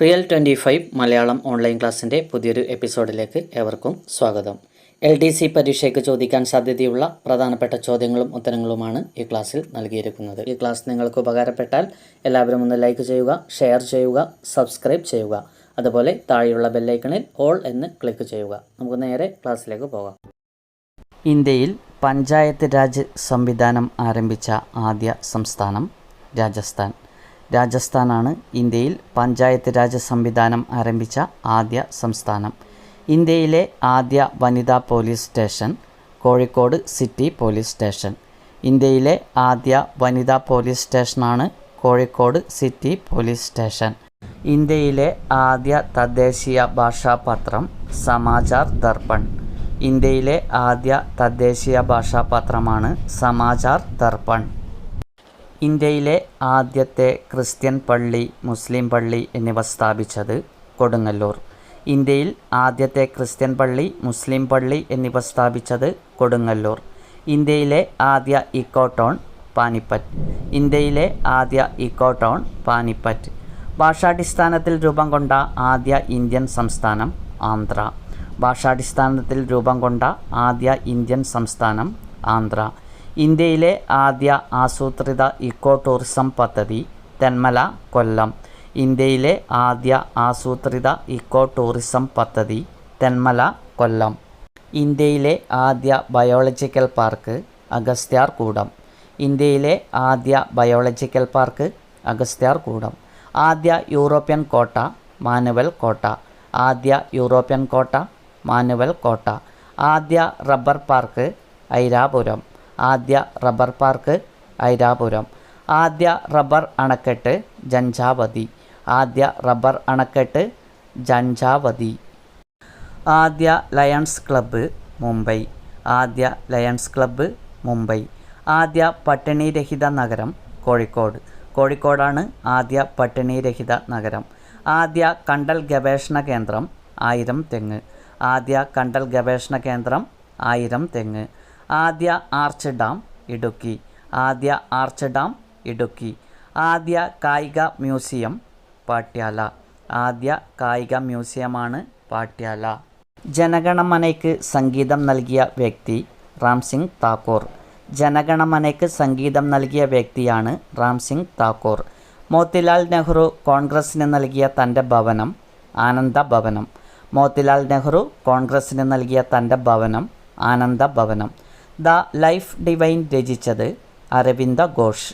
Real twenty five Malayalam online ക്ലാസ്സിന്റെ പുതിയൊരു എപ്പിസോഡിലേക്ക് ഏവർക്കും സ്വാഗതം. എൽ ഡി സി പരീക്ഷയ്ക്ക് ചോദിക്കാൻ സാധ്യതയുള്ള പ്രധാനപ്പെട്ട ചോദ്യങ്ങളും ഉത്തരങ്ങളുമാണ് ഈ ക്ലാസ്സിൽ നൽകിയിരിക്കുന്നത്. ഈ ക്ലാസ് നിങ്ങൾക്ക് ഉപകാരപ്പെട്ടാൽ എല്ലാവരും ഒന്ന് ലൈക്ക് ചെയ്യുക ഷെയർ ചെയ്യുക സബ്സ്ക്രൈബ് ചെയ്യുക. അതുപോലെ താഴെയുള്ള ബെല്ലൈക്കണിൽ ഓൾ എന്ന് ക്ലിക്ക് ചെയ്യുക. നമുക്ക് നേരെ ക്ലാസ്സിലേക്ക് പോകാം. ഇന്ത്യയിൽ പഞ്ചായത്ത് രാജ് സംവിധാനം ആരംഭിച്ച ആദ്യ സംസ്ഥാനം രാജസ്ഥാൻ. രാജസ്ഥാനാണ് ഇന്ത്യയിൽ പഞ്ചായത്ത് രാജ് സംവിധാനം ആരംഭിച്ച ആദ്യ സംസ്ഥാനം. ഇന്ത്യയിലെ ആദ്യ വനിതാ police station Kozhikode city police station. ഇന്ത്യയിലെ ആദ്യ വനിതാ പോലീസ് സ്റ്റേഷനാണ് കോഴിക്കോട് സിറ്റി പോലീസ് സ്റ്റേഷൻ. ഇന്ത്യയിലെ ആദ്യ തദ്ദേശീയ ഭാഷാപത്രം സമാചാർ ദർപ്പൺ. ഇന്ത്യയിലെ ആദ്യ തദ്ദേശീയ ഭാഷാപത്രമാണ് സമാചാർ ദർപ്പൺ. ഇന്ത്യയിലെ ആദ്യത്തെ ക്രിസ്ത്യൻ പള്ളി മുസ്ലിം പള്ളി എന്നിവ സ്ഥാപിച്ചത് കൊടുങ്ങല്ലൂർ. ഇന്ത്യയിൽ ആദ്യത്തെ ക്രിസ്ത്യൻ പള്ളി മുസ്ലിം പള്ളി എന്നിവ സ്ഥാപിച്ചത് കൊടുങ്ങല്ലൂർ. ഇന്ത്യയിലെ ആദ്യ ഇക്കോട്ടോൺ പാനിപ്പറ്റ്. ഇന്ത്യയിലെ ആദ്യ ഇക്കോട്ടോൺ പാനിപ്പറ്റ്. ഭാഷാടിസ്ഥാനത്തിൽ രൂപം കൊണ്ട ആദ്യ ഇന്ത്യൻ സംസ്ഥാനം ആന്ധ്ര. ഭാഷാടിസ്ഥാനത്തിൽ രൂപം കൊണ്ട ആദ്യ ഇന്ത്യൻ സംസ്ഥാനം ആന്ധ്ര. ഇന്ത്യയിലെ ആദ്യ ആസൂത്രിത ഇക്കോ ടൂറിസം പദ്ധതി തെന്മല കൊല്ലം. ഇന്ത്യയിലെ ആദ്യ ആസൂത്രിത ഇക്കോ ടൂറിസം പദ്ധതി തെന്മല കൊല്ലം. ഇന്ത്യയിലെ ആദ്യ ബയോളജിക്കൽ പാർക്ക് അഗസ്ത്യാർകൂടം. ഇന്ത്യയിലെ ആദ്യ ബയോളജിക്കൽ പാർക്ക് അഗസ്ത്യാർകൂടം. ആദ്യ യൂറോപ്യൻ കോട്ട മാനുവൽ കോട്ട. ആദ്യ യൂറോപ്യൻ കോട്ട മാനുവൽ കോട്ട. ആദ്യ റബ്ബർ പാർക്ക് ഐരാപുരം. ആദ്യ റബ്ബർ പാർക്ക് ഐരാപുരം. ആദ്യ റബ്ബർ അണക്കെട്ട് ജഞ്ചാവതി. ആദ്യ റബ്ബർ അണക്കെട്ട് ജഞ്ചാവതി. ആദ്യ ലയൺസ് ക്ലബ്ബ് മുംബൈ. ആദ്യ ലയൺസ് ക്ലബ്ബ് മുംബൈ. ആദ്യ പട്ടിണിരഹിത നഗരം കോഴിക്കോട്. കോഴിക്കോടാണ് ആദ്യ പട്ടിണിരഹിത നഗരം. ആദ്യ കണ്ടൽ ഗവേഷണ കേന്ദ്രം ആയിരം തെങ്ങ്. ആദ്യ കണ്ടൽ ഗവേഷണ കേന്ദ്രം ആയിരം തെങ്ങ്. ആദ്യ ആർച്ച് ഡാം ഇടുക്കി. ആദ്യ ആർച്ച് ഡാം ഇടുക്കി. ആദ്യ കായിക മ്യൂസിയം പാട്യാല. ആദ്യ കായിക മ്യൂസിയമാണ് പാട്യാല. ജനഗണമനയ്ക്ക് സംഗീതം നൽകിയ വ്യക്തി റാംസിംഗ് താക്കൂർ. ജനഗണമനയ്ക്ക് സംഗീതം നൽകിയ വ്യക്തിയാണ് റാംസിംഗ് താക്കൂർ. മോത്തിലാൽ നെഹ്റു കോൺഗ്രസ്സിന് നൽകിയ തന്റെ ഭവനം ആനന്ദ ഭവനം. മോത്തിലാൽ നെഹ്റു കോൺഗ്രസ്സിന് നൽകിയ തന്റെ ഭവനം ആനന്ദ ഭവനം. ദ ലൈഫ് ഡിവൈൻ രചിച്ചത് അരവിന്ദ ഘോഷ്.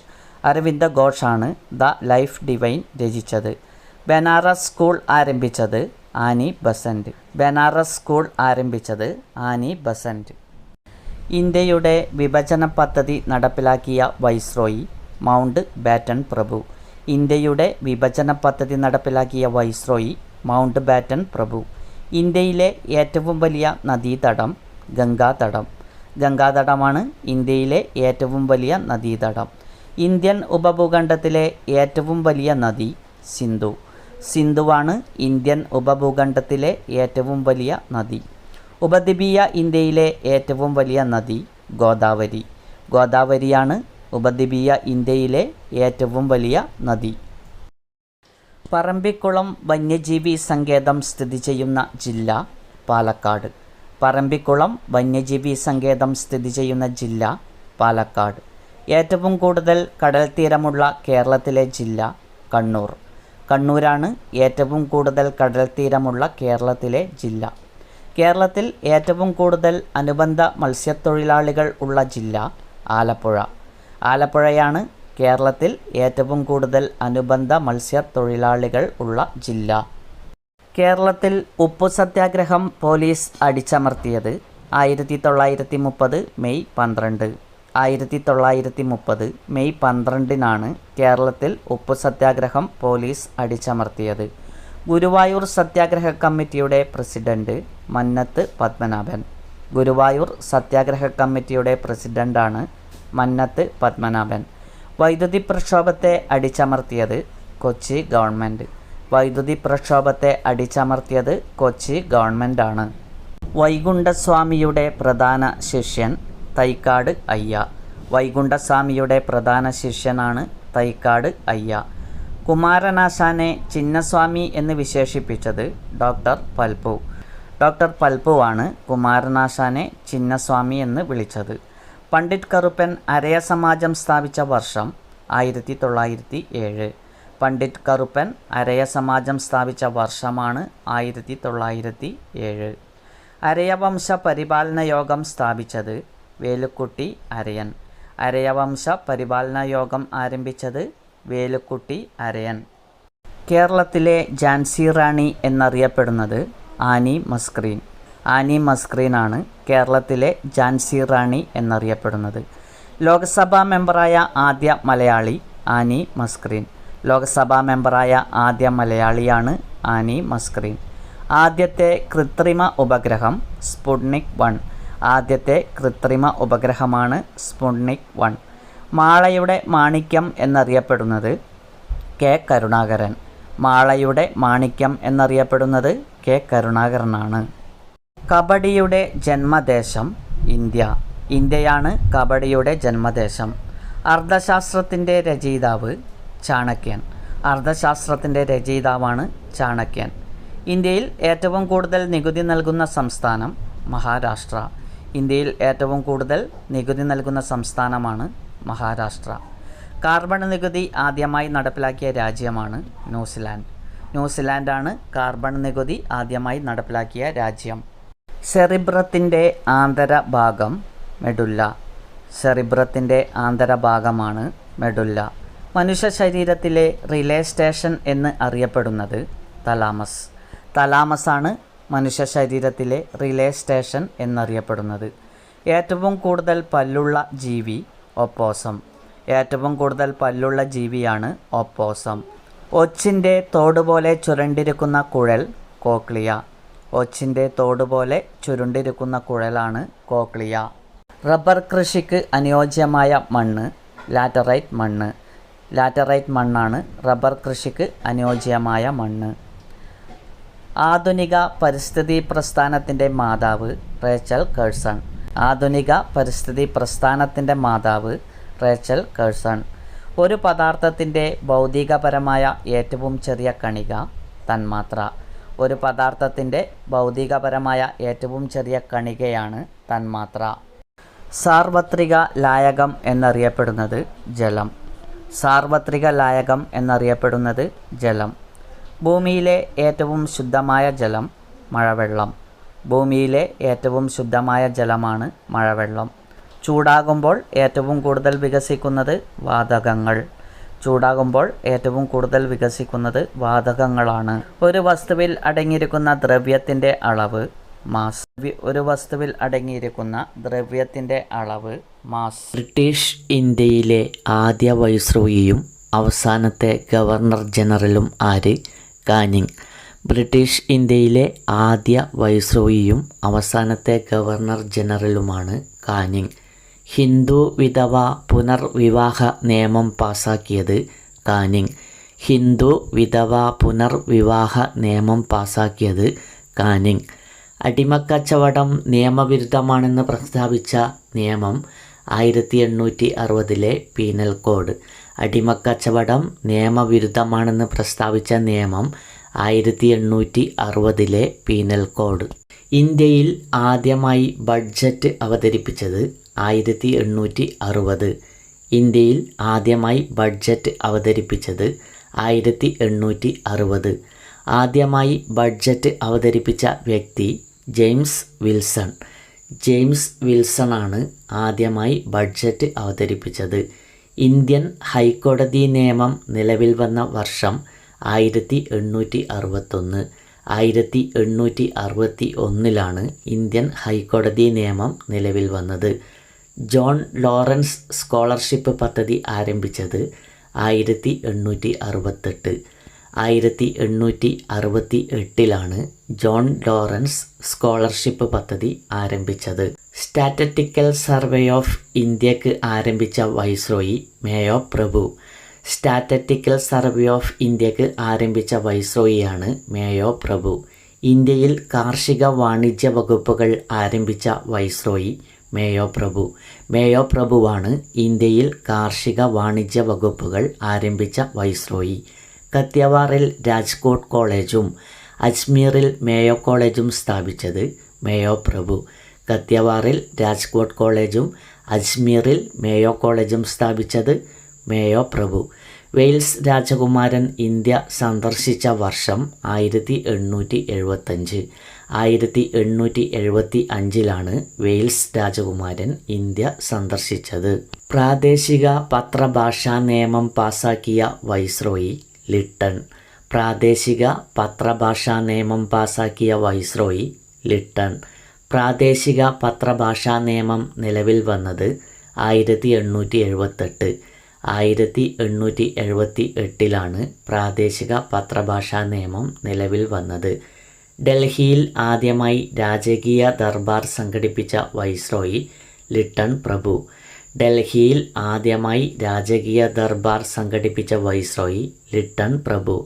അരവിന്ദ ഘോഷാണ് ദ ലൈഫ് ഡിവൈൻ രചിച്ചത്. ബനാറസ് സ്കൂൾ ആരംഭിച്ചത് ആനി ബസന്റ്. ബനാറസ് സ്കൂൾ ആരംഭിച്ചത് ആനി ബസന്റ്. ഇന്ത്യയുടെ വിഭജന പദ്ധതി നടപ്പിലാക്കിയ വൈസ്രോയി മൗണ്ട് ബാറ്റൺ പ്രഭു. ഇന്ത്യയുടെ വിഭജന പദ്ധതി നടപ്പിലാക്കിയ വൈസ്രോയി മൗണ്ട് ബാറ്റൺ പ്രഭു. ഇന്ത്യയിലെ ഏറ്റവും വലിയ നദീതടം ഗംഗാതടം. ഗംഗാതടമാണ് ഇന്ത്യയിലെ ഏറ്റവും വലിയ നദീതടം. ഇന്ത്യൻ ഉപഭൂഖണ്ഡത്തിലെ ഏറ്റവും വലിയ നദി സിന്ധു. സിന്ധുവാണ് ഇന്ത്യൻ ഉപഭൂഖണ്ഡത്തിലെ ഏറ്റവും വലിയ നദി. ഉപദ്വീപീയ ഇന്ത്യയിലെ ഏറ്റവും വലിയ നദി ഗോദാവരി. ഗോദാവരിയാണ് ഉപദ്വീപീയ ഇന്ത്യയിലെ ഏറ്റവും വലിയ നദി. പറമ്പിക്കുളം വന്യജീവി സങ്കേതം സ്ഥിതി ചെയ്യുന്ന ജില്ല പാലക്കാട്. പറമ്പിക്കുളം വന്യജീവി സങ്കേതം സ്ഥിതി ചെയ്യുന്ന ജില്ല പാലക്കാട്. ഏറ്റവും കൂടുതൽ കടൽ തീരമുള്ള കേരളത്തിലെ ജില്ല കണ്ണൂർ. കണ്ണൂരാണ് ഏറ്റവും കൂടുതൽ കടൽ തീരമുള്ള കേരളത്തിലെ ജില്ല. കേരളത്തിൽ ഏറ്റവും കൂടുതൽ അനുബന്ധ മത്സ്യത്തൊഴിലാളികൾ ഉള്ള ജില്ല ആലപ്പുഴ. ആലപ്പുഴയാണ് കേരളത്തിൽ ഏറ്റവും കൂടുതൽ അനുബന്ധ മത്സ്യത്തൊഴിലാളികൾ ഉള്ള ജില്ല. കേരളത്തിൽ ഉപ്പു സത്യാഗ്രഹം പോലീസ് അടിച്ചമർത്തിയത് ആയിരത്തി തൊള്ളായിരത്തി മുപ്പത് മെയ് പന്ത്രണ്ട്. ആയിരത്തി തൊള്ളായിരത്തി മുപ്പത് മെയ് പന്ത്രണ്ടിനാണ് കേരളത്തിൽ ഉപ്പു സത്യാഗ്രഹം പോലീസ് അടിച്ചമർത്തിയത്. ഗുരുവായൂർ സത്യാഗ്രഹ കമ്മിറ്റിയുടെ പ്രസിഡന്റ് മന്നത്ത് പത്മനാഭൻ. ഗുരുവായൂർ സത്യാഗ്രഹ കമ്മിറ്റിയുടെ പ്രസിഡന്റാണ് മന്നത്ത് പത്മനാഭൻ. വൈദ്യുതി പ്രക്ഷോഭത്തെ അടിച്ചമർത്തിയത് കൊച്ചി ഗവൺമെന്റ് വൈദ്യുതി പ്രക്ഷോഭത്തെ അടിച്ചമർത്തിയത് കൊച്ചി ഗവൺമെന്റാണ് വൈകുണ്ഠസ്വാമിയുടെ പ്രധാന ശിഷ്യൻ തൈക്കാട് അയ്യ. വൈകുണ്ഠസ്വാമിയുടെ പ്രധാന ശിഷ്യനാണ് തൈക്കാട് അയ്യ. കുമാരനാശാനെ ചിന്നസ്വാമി എന്ന് വിശേഷിപ്പിച്ചത് ഡോക്ടർ പൽപു. ഡോക്ടർ പൽപുവാണ് കുമാരനാശാനെ ചിന്നസ്വാമി എന്ന് വിളിച്ചത്. പണ്ഡിറ്റ് കറുപ്പൻ അരയ സമാജം സ്ഥാപിച്ച വർഷം ആയിരത്തി തൊള്ളായിരത്തി ഏഴ്. പണ്ഡിറ്റ് കറുപ്പൻ അരയ സമാജം സ്ഥാപിച്ച വർഷമാണ് ആയിരത്തി തൊള്ളായിരത്തി ഏഴ്. അരയവംശ പരിപാലന യോഗം സ്ഥാപിച്ചത് വേലുക്കുട്ടി അരയൻ. അരയവംശ പരിപാലന യോഗം ആരംഭിച്ചത് വേലുക്കുട്ടി അരയൻ. കേരളത്തിലെ ജാൻസി റാണി എന്നറിയപ്പെടുന്നത് ആനി മസ്ക്രീൻ. ആനി മസ്ക്രീനാണ് കേരളത്തിലെ ജാൻസി റാണി എന്നറിയപ്പെടുന്നത്. ലോക്സഭാ മെമ്പറായ ആദ്യ മലയാളി ആനി മസ്ക്രീൻ. ലോക്സഭാ മെമ്പറായ ആദ്യ മലയാളിയാണ് ആനി മസ്ക്രീൻ. ആദ്യത്തെ കൃത്രിമ ഉപഗ്രഹം സ്പുട്നിക് വൺ. ആദ്യത്തെ കൃത്രിമ ഉപഗ്രഹമാണ് സ്പുട്നിക് വൺ. മാളയുടെ മാണിക്യം എന്നറിയപ്പെടുന്നത് കെ കരുണാകരൻ. മാളയുടെ മാണിക്യം എന്നറിയപ്പെടുന്നത് കെ കരുണാകരനാണ്. കബഡിയുടെ ജന്മദേശം ഇന്ത്യ. ഇന്ത്യയാണ് കബഡിയുടെ ജന്മദേശം. അർദ്ധശാസ്ത്രത്തിന്റെ രചയിതാവ് ചാണക്യൻ. അർത്ഥശാസ്ത്രത്തിന്റെ രചയിതാവാണ് ചാണക്യൻ. ഇന്ത്യയിൽ ഏറ്റവും കൂടുതൽ നികുതി നൽകുന്ന സംസ്ഥാനം മഹാരാഷ്ട്ര. ഇന്ത്യയിൽ ഏറ്റവും കൂടുതൽ നികുതി നൽകുന്ന സംസ്ഥാനമാണ് മഹാരാഷ്ട്ര. കാർബൺ നികുതി ആദ്യമായി നടപ്പിലാക്കിയ രാജ്യമാണ് ന്യൂസിലാൻഡ്. ന്യൂസിലാൻഡാണ് കാർബൺ നികുതി ആദ്യമായി നടപ്പിലാക്കിയ രാജ്യം. സെറിബ്രത്തിന്റെ ആന്തരഭാഗം മെഡുല്ല. സെറിബ്രത്തിന്റെ ആന്തരഭാഗമാണ് മെഡുല്ല. മനുഷ്യ ശരീരത്തിലെ റിലേ സ്റ്റേഷൻ എന്ന് അറിയപ്പെടുന്നത് തലാമസ്. തലാമസാണ് മനുഷ്യ ശരീരത്തിലെ റിലേ സ്റ്റേഷൻ എന്നറിയപ്പെടുന്നത്. ഏറ്റവും കൂടുതൽ പല്ലുള്ള ജീവി ഒപ്പോസം. ഏറ്റവും കൂടുതൽ പല്ലുള്ള ജീവിയാണ് ഒപ്പോസം. ഒച്ചിന്റെ തോട് പോലെ ചുരണ്ടിരിക്കുന്ന കുഴൽ കോക്ലിയ. ഒച്ചിന്റെ തോട് പോലെ ചുരുണ്ടിരിക്കുന്ന കുഴലാണ് കോക്ലിയ. റബ്ബർ കൃഷിക്ക് അനുയോജ്യമായ മണ്ണ് ലാറ്ററൈറ്റ് മണ്ണ്. ലാറ്ററൈറ്റ് മണ്ണാണ്. റബ്ബർ കൃഷിക്ക് അനുയോജ്യമായ മണ്ണ്. ആധുനിക പരിസ്ഥിതി പ്രസ്ഥാനത്തിന്റെ മാതാവ് റേച്ചൽ കേഴ്സൺ. ആധുനിക പരിസ്ഥിതി പ്രസ്ഥാനത്തിന്റെ മാതാവ് റേച്ചൽ കേഴ്സൺ. ഒരു പദാർത്ഥത്തിന്റെ ഭൗതികപരമായ ഏറ്റവും ചെറിയ കണിക തന്മാത്ര. ഒരു പദാർത്ഥത്തിന്റെ ഭൗതികപരമായ ഏറ്റവും ചെറിയ കണികയാണ് തന്മാത്ര. സാർവത്രിക ലായകം എന്നറിയപ്പെടുന്നത് ജലം. സാർവത്രിക ലായകം എന്നറിയപ്പെടുന്നത് ജലം. ഭൂമിയിലെ ഏറ്റവും ശുദ്ധമായ ജലം മഴവെള്ളം. ഭൂമിയിലെ ഏറ്റവും ശുദ്ധമായ ജലമാണ് മഴവെള്ളം. ചൂടാകുമ്പോൾ ഏറ്റവും കൂടുതൽ വികസിക്കുന്നത് വാതകങ്ങൾ. ചൂടാകുമ്പോൾ ഏറ്റവും കൂടുതൽ വികസിക്കുന്നത് വാതകങ്ങളാണ്. ഒരു വസ്തുവിൽ അടങ്ങിയിരിക്കുന്ന ദ്രവ്യത്തിന്റെ അളവ് മാസ് ഒരു വസ്തുവിൽ അടങ്ങിയിരിക്കുന്ന ദ്രവ്യത്തിന്റെ അളവ് മാസ്. ബ്രിട്ടീഷ് ഇന്ത്യയിലെ ആദ്യ വൈസ്രോയിയും അവസാനത്തെ ഗവർണർ ജനറലും ആര്? കാനിങ്. ബ്രിട്ടീഷ് ഇന്ത്യയിലെ ആദ്യ വൈസ്രോയിയും അവസാനത്തെ ഗവർണർ ജനറലുമാണ് കാനിങ്. ഹിന്ദു വിധവ പുനർവിവാഹ നിയമം പാസാക്കിയത് കാനിങ്. ഹിന്ദു വിധവ പുനർവിവാഹ നിയമം പാസാക്കിയത് കാനിങ്. അടിമക്കച്ചവടം നിയമവിരുദ്ധമാണെന്ന് പ്രസ്താവിച്ച നിയമം ആയിരത്തി എണ്ണൂറ്റി അറുപതിലെ പീനൽ കോഡ്. അടിമക്കച്ചവടം നിയമവിരുദ്ധമാണെന്ന് പ്രസ്താവിച്ച നിയമം ആയിരത്തി എണ്ണൂറ്റി അറുപതിലെ പീനൽ കോഡ്. ഇന്ത്യയിൽ ആദ്യമായി ബഡ്ജറ്റ് അവതരിപ്പിച്ചത് ആയിരത്തി എണ്ണൂറ്റി അറുപത് ഇന്ത്യയിൽ ആദ്യമായി ബഡ്ജറ്റ് അവതരിപ്പിച്ചത് ആയിരത്തി എണ്ണൂറ്റി അറുപത് ആദ്യമായി ബഡ്ജറ്റ് അവതരിപ്പിച്ച വ്യക്തി ജെയിംസ് വിൽസൺ. ജെയിംസ് വിൽസൺ ആണ് ആദ്യമായി ബഡ്ജറ്റ് അവതരിപ്പിച്ചത്. ഇന്ത്യൻ ഹൈക്കോടതി നിയമം നിലവിൽ വന്ന വർഷം ആയിരത്തി എണ്ണൂറ്റി അറുപത്തൊന്ന് ആയിരത്തി എണ്ണൂറ്റി അറുപത്തി ഒന്നിലാണ് ഇന്ത്യൻ ഹൈക്കോടതി നിയമം നിലവിൽ വന്നത്. ജോൺ ലോറൻസ് സ്കോളർഷിപ്പ് പദ്ധതി ആരംഭിച്ചത് ആയിരത്തി എണ്ണൂറ്റി അറുപത്തെട്ട് ആയിരത്തി എണ്ണൂറ്റി അറുപത്തി എട്ടിലാണ് ജോൺ ലോറൻസ് സ്കോളർഷിപ്പ് പദ്ധതി ആരംഭിച്ചത്. സ്റ്റാറ്ററ്റിക്കൽ സർവേ ഓഫ് ഇന്ത്യയ്ക്ക് ആരംഭിച്ച വൈസ്രോയി മേയോ പ്രഭു. സ്റ്റാറ്ററ്റിക്കൽ സർവേ ഓഫ് ഇന്ത്യയ്ക്ക് ആരംഭിച്ച വൈസ്രോയിയാണ് മേയോ പ്രഭു. ഇന്ത്യയിൽ കാർഷിക വാണിജ്യ വകുപ്പുകൾ ആരംഭിച്ച വൈസ്രോയി മേയോ പ്രഭു. മേയോ പ്രഭുവാണ് ഇന്ത്യയിൽ കാർഷിക വാണിജ്യ വകുപ്പുകൾ ആരംഭിച്ച വൈസ്രോയി. കത്തിയവാറിൽ രാജ്കോട്ട് കോളേജും അജ്മീറിൽ മേയോ കോളേജും സ്ഥാപിച്ചത് മേയോ പ്രഭു. കത്തിയവാറിൽ രാജ്കോട്ട് കോളേജും അജ്മീറിൽ മേയോ കോളേജും സ്ഥാപിച്ചത് മേയോ പ്രഭു. വെയിൽസ് രാജകുമാരൻ ഇന്ത്യ സന്ദർശിച്ച വർഷം ആയിരത്തി എണ്ണൂറ്റി എഴുപത്തഞ്ച് ആയിരത്തി എണ്ണൂറ്റി എഴുപത്തി അഞ്ചിലാണ് വെയിൽസ് രാജകുമാരൻ ഇന്ത്യ സന്ദർശിച്ചത്. പ്രാദേശിക പത്രഭാഷാ നിയമം പാസാക്കിയ വൈസ്രോയി ലിട്ടൺ. പ്രാദേശിക പത്രഭാഷാ നിയമം പാസാക്കിയ വൈസ്രോയി ലിട്ടൺ. പ്രാദേശിക പത്രഭാഷാ നിയമം നിലവിൽ വന്നത് ആയിരത്തി എണ്ണൂറ്റി എഴുപത്തെട്ട് ആയിരത്തി എണ്ണൂറ്റി എഴുപത്തി എട്ടിലാണ് പ്രാദേശിക പത്രഭാഷാ നിയമം നിലവിൽ വന്നത്. ഡൽഹിയിൽ ആദ്യമായി രാജകീയ ദർബാർ സംഘടിപ്പിച്ച വൈസ്രോയി ലിട്ടൺ പ്രഭു. ഡൽഹിയിൽ ആദ്യമായി രാജകീയ ദർബാർ സംഘടിപ്പിച്ച വൈസ്രോയി ലിട്ടൺ പ്രഭു.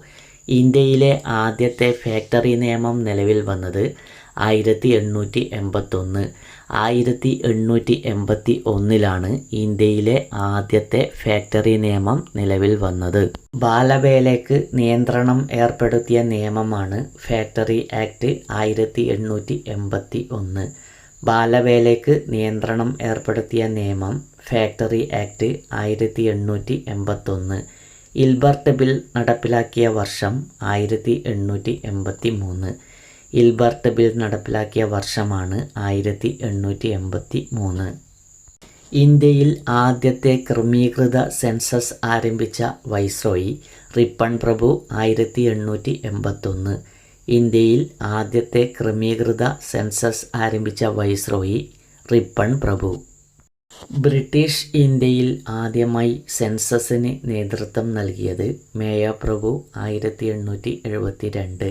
ഇന്ത്യയിലെ ആദ്യത്തെ ഫാക്ടറി നിയമം നിലവിൽ വന്നത് ആയിരത്തി എണ്ണൂറ്റി എൺപത്തൊന്ന് ആയിരത്തി എണ്ണൂറ്റി എൺപത്തി ഒന്നിലാണ് ഇന്ത്യയിലെ ആദ്യത്തെ ഫാക്ടറി നിയമം നിലവിൽ വന്നത്. ബാലവേലയ്ക്ക് നിയന്ത്രണം ഏർപ്പെടുത്തിയ നിയമമാണ് ഫാക്ടറി ആക്ട് ആയിരത്തി എണ്ണൂറ്റി എൺപത്തി ഒന്ന് ബാലവേലയ്ക്ക് നിയന്ത്രണം ഏർപ്പെടുത്തിയ നിയമം ഫാക്ടറി ആക്ട് ആയിരത്തി എണ്ണൂറ്റി എൺപത്തൊന്ന് ഇൽബർട്ട് ബിൽ നടപ്പിലാക്കിയ വർഷം ആയിരത്തി എണ്ണൂറ്റി എൺപത്തി മൂന്ന് ഇൽബർട്ട് ബിൽ നടപ്പിലാക്കിയ വർഷമാണ് ആയിരത്തി എണ്ണൂറ്റി എൺപത്തി മൂന്ന് ഇന്ത്യയിൽ ആദ്യത്തെ ക്രമീകൃത സെൻസസ് ആരംഭിച്ച വൈസ്രോയി റിപ്പൺ പ്രഭു ആയിരത്തി എണ്ണൂറ്റി എൺപത്തൊന്ന് ഇന്ത്യയിൽ ആദ്യത്തെ ക്രമീകൃത സെൻസസ് ആരംഭിച്ച വൈസ്രോയി റിപ്പൺ പ്രഭു. ബ്രിട്ടീഷ് ഇന്ത്യയിൽ ആദ്യമായി സെൻസസിന് നേതൃത്വം നൽകിയത് മേയോ പ്രഭു ആയിരത്തി എണ്ണൂറ്റി എഴുപത്തി രണ്ട്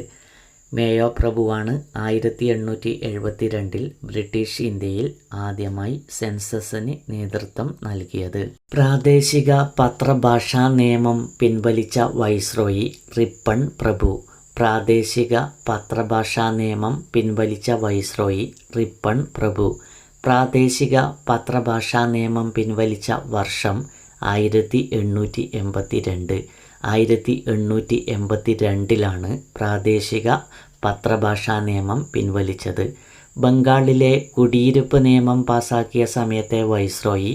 മേയോ പ്രഭുവാണ് ആയിരത്തി എണ്ണൂറ്റി എഴുപത്തി രണ്ടിൽ ബ്രിട്ടീഷ് ഇന്ത്യയിൽ ആദ്യമായി സെൻസസിന് നേതൃത്വം നൽകിയത്. പ്രാദേശിക പത്രഭാഷാ നിയമം പിൻവലിച്ച വൈസ്രോയി റിപ്പൺ പ്രഭു. പ്രാദേശിക പത്രഭാഷാ നിയമം പിൻവലിച്ച വൈസ്രോയി റിപ്പൺ പ്രഭു. പ്രാദേശിക പത്രഭാഷാ നിയമം പിൻവലിച്ച വർഷം ആയിരത്തി എണ്ണൂറ്റി എൺപത്തി രണ്ട് ആയിരത്തി എണ്ണൂറ്റി എൺപത്തി രണ്ടിലാണ് പ്രാദേശിക പത്രഭാഷാ നിയമം പിൻവലിച്ചത്. ബംഗാളിലെ കുടിയിരുപ്പ് നിയമം പാസാക്കിയ സമയത്തെ വൈസ്രോയി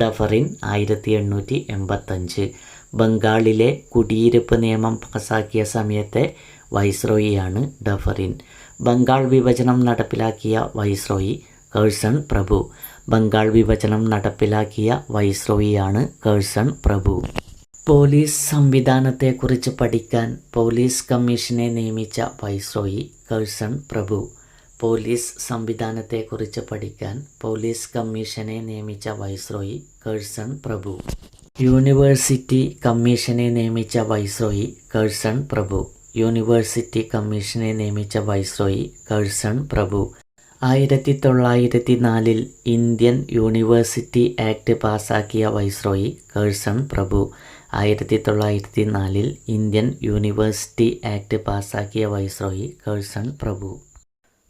ഡഫറിൻ ആയിരത്തി എണ്ണൂറ്റി എൺപത്തഞ്ച് ബംഗാളിലെ കുടിയിരുപ്പ് നിയമം പാസാക്കിയ സമയത്തെ വൈസ്രോയിയാണ് ഡഫറിൻ. ബംഗാൾ വിഭജനം നടപ്പിലാക്കിയ വൈസ്രോയി കേഴ്സൺ പ്രഭു. ബംഗാൾ വിഭജനം നടപ്പിലാക്കിയ വൈസ്രോയിയാണ് കേഴ്സൺ പ്രഭു. പോലീസ് സംവിധാനത്തെക്കുറിച്ച് പഠിക്കാൻ പോലീസ് കമ്മീഷനെ നിയമിച്ച വൈസ്രോയി കേഴ്സൺ പ്രഭു. പോലീസ് സംവിധാനത്തെക്കുറിച്ച് പഠിക്കാൻ പോലീസ് കമ്മീഷനെ നിയമിച്ച വൈസ്രോയി കേഴ്സൺ പ്രഭു. യൂണിവേഴ്സിറ്റി കമ്മീഷനെ നിയമിച്ച വൈസ്രോയി കേഴ്സൺ പ്രഭു. യൂണിവേഴ്സിറ്റി കമ്മീഷനെ നിയമിച്ച വൈസ്രോയി കേഴ്സൺ പ്രഭു. ആയിരത്തി തൊള്ളായിരത്തി നാലിൽ ഇന്ത്യൻ യൂണിവേഴ്സിറ്റി ആക്ട് പാസാക്കിയ വൈസ്രോയി കേഴ്സൺ പ്രഭു. ആയിരത്തി തൊള്ളായിരത്തി നാലിൽ ഇന്ത്യൻ യൂണിവേഴ്സിറ്റി ആക്ട് പാസാക്കിയ വൈസ്രോയി കേഴ്സൺ പ്രഭു.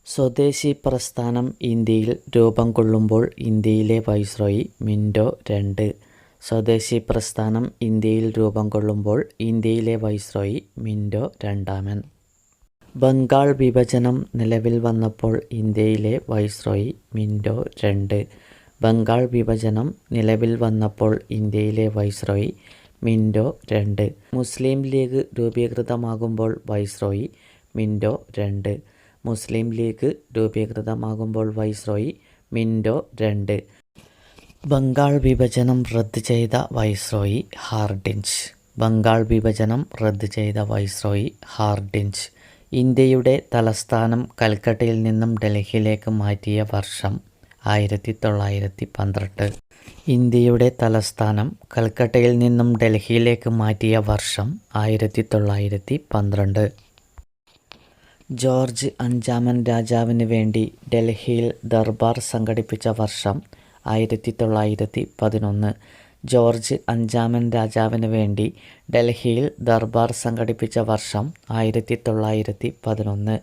സ്വദേശി പ്രസ്ഥാനം ഇന്ത്യയിൽ രൂപം കൊള്ളുമ്പോൾ ഇന്ത്യയിലെ വൈസ്രോയി മിൻഡോ രണ്ട്. സ്വദേശി പ്രസ്ഥാനം ഇന്ത്യയിൽ രൂപം കൊള്ളുമ്പോൾ ഇന്ത്യയിലെ വൈസ്രോയി മിൻഡോ രണ്ടാമൻ. ബംഗാൾ വിഭജനം നിലവിൽ വന്നപ്പോൾ ഇന്ത്യയിലെ വൈസ്രോയി മിൻഡോ രണ്ട്. ബംഗാൾ വിഭജനം നിലവിൽ വന്നപ്പോൾ ഇന്ത്യയിലെ വൈസ്രോയി മിൻഡോ രണ്ട്. മുസ്ലിം ലീഗ് രൂപീകൃതമാകുമ്പോൾ വൈസ്രോയി മിൻഡോ രണ്ട്. മുസ്ലിം ലീഗ് രൂപീകൃതമാകുമ്പോൾ വൈസ്രോയി മിൻഡോ രണ്ട്. ബംഗാൾ വിഭജനം റദ്ദ് ചെയ്ത വൈസ്രോയി ഹാർഡിൻസ് ബംഗാൾ വിഭജനം റദ്ദ് ചെയ്ത വൈസ്രോയി ഹാർഡിഞ്ച്. ഇന്ത്യയുടെ തലസ്ഥാനം കൽക്കട്ടയിൽ നിന്നും ഡൽഹിയിലേക്ക് മാറ്റിയ വർഷം ആയിരത്തി തൊള്ളായിരത്തി പന്ത്രണ്ട് ഇന്ത്യയുടെ തലസ്ഥാനം കൽക്കട്ടയിൽ നിന്നും ഡൽഹിയിലേക്ക് മാറ്റിയ വർഷം ആയിരത്തി തൊള്ളായിരത്തി പന്ത്രണ്ട് ജോർജ് അഞ്ചാമൻ രാജാവിന് വേണ്ടി ഡൽഹിയിൽ ദർബാർ സംഘടിപ്പിച്ച വർഷം ആയിരത്തി തൊള്ളായിരത്തി പതിനൊന്ന് ജോർജ് അഞ്ചാമൻ രാജാവിന് വേണ്ടി ഡൽഹിയിൽ ദർബാർ സംഘടിപ്പിച്ച വർഷം ആയിരത്തി തൊള്ളായിരത്തി പതിനൊന്ന്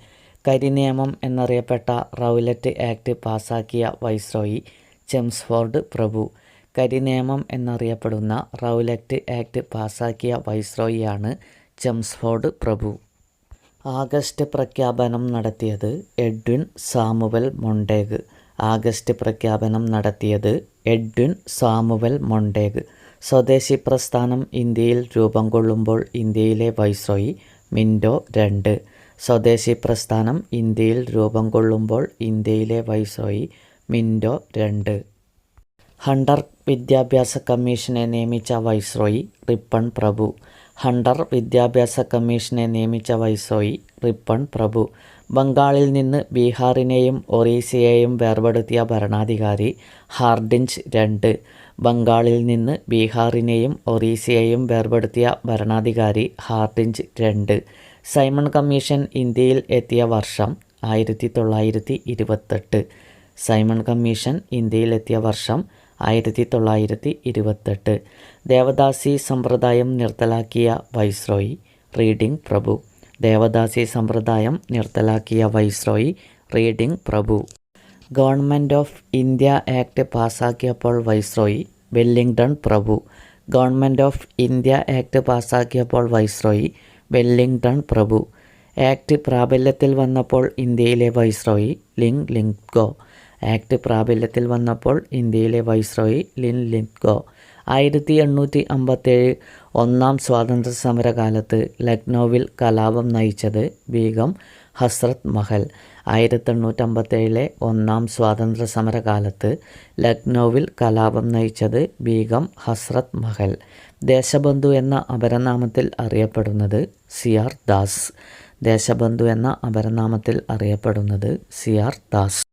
കരിനിയമം എന്നറിയപ്പെട്ട റൗലറ്റ് ആക്ട് പാസാക്കിയ വൈസ്രോയി ചെംസ്ഫോർഡ് പ്രഭു. കരിനിയമം എന്നറിയപ്പെടുന്ന റൗലറ്റ് ആക്ട് പാസാക്കിയ വൈസ്രോയിയാണ് ചെംസ്ഫോർഡ് പ്രഭു. ആഗസ്റ്റ് പ്രഖ്യാപനം നടത്തിയത് എഡ്വിൻ സാമുവൽ മൊണ്ടേഗ്. ആഗസ്റ്റ് പ്രഖ്യാപനം നടത്തിയത് എഡ്വിൻ സാമുവൽ മൊണ്ടേഗ്. സ്വദേശി പ്രസ്ഥാനം ഇന്ത്യയിൽ രൂപം കൊള്ളുമ്പോൾ ഇന്ത്യയിലെ വൈസ്രോയി മിൻഡോ രണ്ട്. സ്വദേശി പ്രസ്ഥാനം ഇന്ത്യയിൽ രൂപം കൊള്ളുമ്പോൾ ഇന്ത്യയിലെ വൈസ്രോയി മിൻഡോ രണ്ട്. ഹണ്ടർ വിദ്യാഭ്യാസ കമ്മീഷനെ നിയമിച്ച വൈസ്രോയി റിപ്പൺ പ്രഭു. ഹണ്ടർ വിദ്യാഭ്യാസ കമ്മീഷനെ നിയമിച്ച വൈസ്രോയി റിപ്പൺ പ്രഭു. ബംഗാളിൽ നിന്ന് ബീഹാറിനെയും ഒറീസയെയും വേർപെടുത്തിയ ഭരണാധികാരി ഹാർഡിഞ്ച് രണ്ട്. ബംഗാളിൽ നിന്ന് ബീഹാറിനെയും ഒറീസയെയും വേർപെടുത്തിയ ഭരണാധികാരി ഹാർഡിഞ്ച് രണ്ട്. സൈമൺ കമ്മീഷൻ ഇന്ത്യയിൽ എത്തിയ വർഷം ആയിരത്തി തൊള്ളായിരത്തി ഇരുപത്തെട്ട് സൈമൺ കമ്മീഷൻ ഇന്ത്യയിലെത്തിയ വർഷം ആയിരത്തി തൊള്ളായിരത്തി ഇരുപത്തെട്ട് ദേവദാസി സമ്പ്രദായം നിർത്തലാക്കിയ വൈസ്രോയി റീഡിംഗ് പ്രഭു. ദേവദാസി സമ്പ്രദായം നിർത്തലാക്കിയ വൈസ്രോയി റീഡിംഗ് പ്രഭു. ഗവൺമെന്റ് ഓഫ് ഇന്ത്യ ആക്ട് പാസാക്കിയപ്പോൾ വൈസ്രോയി വെല്ലിംഗ്ടൺ പ്രഭു. ഗവൺമെന്റ് ഓഫ് ഇന്ത്യ ആക്ട് പാസാക്കിയപ്പോൾ വൈസ്രോയി വെല്ലിംഗ്ടൺ പ്രഭു. ആക്ട് പ്രാബല്യത്തിൽ വന്നപ്പോൾ ഇന്ത്യയിലെ വൈസ്രോയി ലിങ് ലിങ്ഗോ ആക്ട് പ്രാബല്യത്തിൽ വന്നപ്പോൾ ഇന്ത്യയിലെ വൈസ്രോയി ലിൻ ലിങ്ഗോ ആയിരത്തി എണ്ണൂറ്റി അമ്പത്തേഴ് ഒന്നാം സ്വാതന്ത്ര്യ സമരകാലത്ത് ലക്നൗവിൽ കലാപം നയിച്ചത് ബീഗം ഹസ്രത് മഹൽ. ആയിരത്തി എണ്ണൂറ്റമ്പത്തേഴിലെ ഒന്നാം സ്വാതന്ത്ര്യ സമരകാലത്ത് ലക്നൗവിൽ കലാപം നയിച്ചത് ബീഗം ഹസ്രത് മഹൽ. ദേശബന്ധു എന്ന അപരനാമത്തിൽ അറിയപ്പെടുന്നത് സി ആർ ദാസ്. ദേശബന്ധു എന്ന അപരനാമത്തിൽ അറിയപ്പെടുന്നത് സി ആർ ദാസ്.